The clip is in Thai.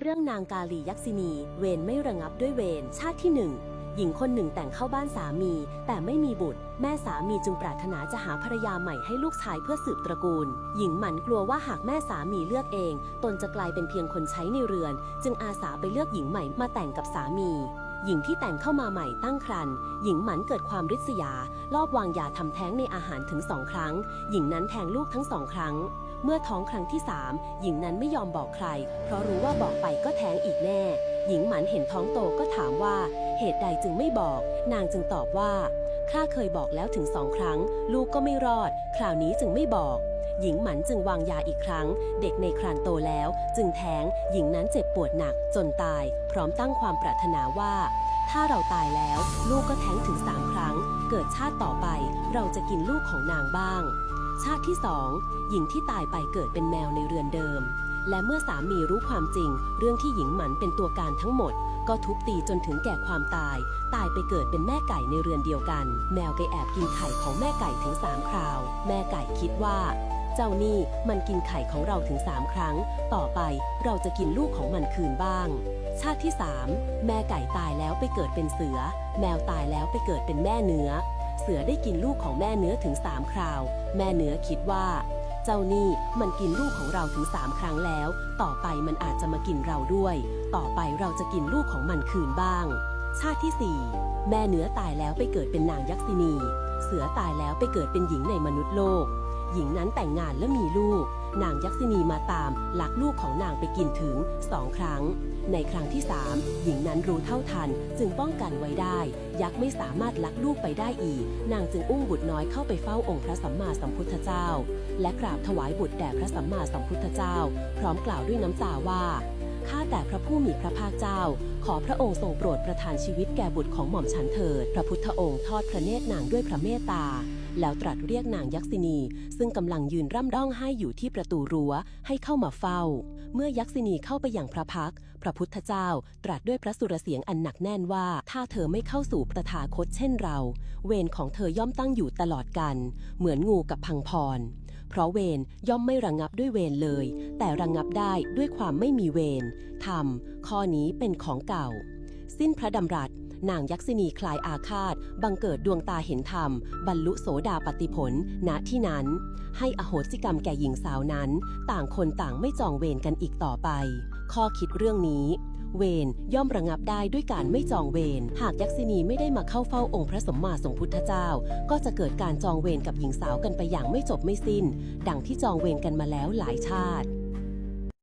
เรื่องนางกาลียักษินี เวรไม่ระงับด้วยเวรชาติที่หนึ่งหญิงคนหนึ่งแต่งเข้าบ้านสามี แต่ไม่มีบุตร แม่สามีจึงปรารถนาจะหาภรรยาใหม่ให้ลูกชายเพื่อสืบตระกูล หญิงหมันกลัวว่าหากแม่สามีเลือกเอง ตนจะกลายเป็นเพียงคนใช้ในเรือน จึงอาสาไปเลือกหญิงใหม่มาแต่งกับสามี หญิงที่แต่งเข้ามาใหม่ตั้งครรภ์หญิงหมันเกิดความริษยา ลอบวางยาทำแท้งในอาหารถึงสองครั้ง หญิงนั้นแทงลูกทั้งสองครั้ง เมื่อท้องครั้งที่สามหญิงนั้นไม่ยอมบอกใคร เพราะรู้ว่าบอกไปก็แท้งอีกแน่ หญิงหมันเห็นท้องโตก็ถามว่า เหตุใดจึงไม่บอก นางจึงตอบว่าข้าเคยบอกแล้วถึงสองครั้ง ลูกก็ไม่รอด คราวนี้จึงไม่บอก หญิงหมันจึงวางยาอีกครั้ง เด็กในครรภ์โตแล้ว จึงแท้ง หญิงนั้นเจ็บปวดหนักจนตาย พร้อมตั้งความปรารถนาว่า ถ้าเราตายแล้ว ลูกก็แท้งถึงสามครั้ง เกิดชาติต่อไป เราจะกินลูกของนางบ้าง ชาติที่สองหญิงที่ตายไปเกิดเป็นแมวในเรือนเดิม และเมื่อสามีรู้ความจริง เรื่องที่หญิงหมันเป็นตัวการทั้งหมด ก็ทุบตีจนถึงแก่ความตาย ตายไปเกิดเป็นแม่ไก่ในเรือนเดียวกัน แมวไปแอบกินไข่ของแม่ไก่ถึงสามคราว แม่ไก่คิดว่า เจ้านี่มันกินไข่ของเราถึงสามครั้ง ต่อไปเราจะกินลูกของมันคืนบ้าง ชาติที่สามแม่ไก่ตายแล้วไปเกิดเป็นเสือ แมวตายแล้วไปเกิดเป็นแม่เนื้อ เสือได้กินลูกของแม่เนื้อถึงสามคราว แม่เนื้อคิดว่า เจ้านี่มันกินลูกของเราถึงสามครั้งแล้ว ต่อไปมันอาจจะมากินเราด้วย ต่อไปเราจะกินลูกของมันคืนบ้าง ชาติที่สี่แม่เนื้อตายแล้วไปเกิดเป็นนางยักษินี เสือตายแล้วไปเกิดเป็นหญิงในมนุษย์โลก หญิงนั้นแต่งงานและมีลูก นางยักษินีมาตามลักลูกของนางไปกินถึงสองครั้ง ในครั้งที่สามหญิงนั้นรู้เท่าทันจึงป้องกันไว้ได้ ยักษ์ไม่สามารถลักลูกไปได้อีก นางจึงอุ้มบุตรน้อยเข้าไปเฝ้าองค์พระสัมมาสัมพุทธเจ้า และกราบถวายบุตรแด่พระสัมมาสัมพุทธเจ้า พร้อมกล่าวด้วยน้ำตาว่าข้าแต่พระผู้มีพระภาคเจ้า ขอพระองค์ทรงโปรดประทานชีวิตแก่บุตรของหม่อมฉันเถิด พระพุทธองค์ทอดพระเนตรนางด้วยพระเมตตา แล้วตรัสเรียกนางยักษินี ซึ่งกำลังยืนร่ำร้องไห้อยู่ที่ประตูรั้วให้เข้ามาเฝ้า เมื่อยักษินีเข้าไปอย่างพระพัก พระพุทธเจ้าตรัสด้วยพระสุรเสียงอันหนักแน่นว่า ถ้าเธอไม่เข้าสู่ประถาคตเช่นเรา เวรของเธอย่อมตั้งอยู่ตลอดกัน เหมือนงูกับพังพร เพราะเวรย่อมไม่ระงงับด้วยเวรเลย แต่ระงงับได้ด้วยความไม่มีเวรธรรมข้อนี้เป็นของเก่า สิ้นพระดำรัส นางยักษินีคลายอาฆาต บังเกิดดวงตาเห็นธรรม บรรลุโสดาปติผล ณ ที่นั้น ให้อโหสิกรรมแก่หญิงสาวนั้น ต่างคนต่างไม่จองเวรกันอีกต่อไป ข้อคิดเรื่องนี้ เวรย่อมระงับได้ด้วยการไม่จองเวร หากยักษินีไม่ได้มาเข้าเฝ้าองค์พระสมมาสัมพุทธเจ้า ก็จะเกิดการจองเวรกับหญิงสาวกันไปอย่างไม่จบไม่สิ้น ดังที่จองเวรกันมาแล้วหลายชาติ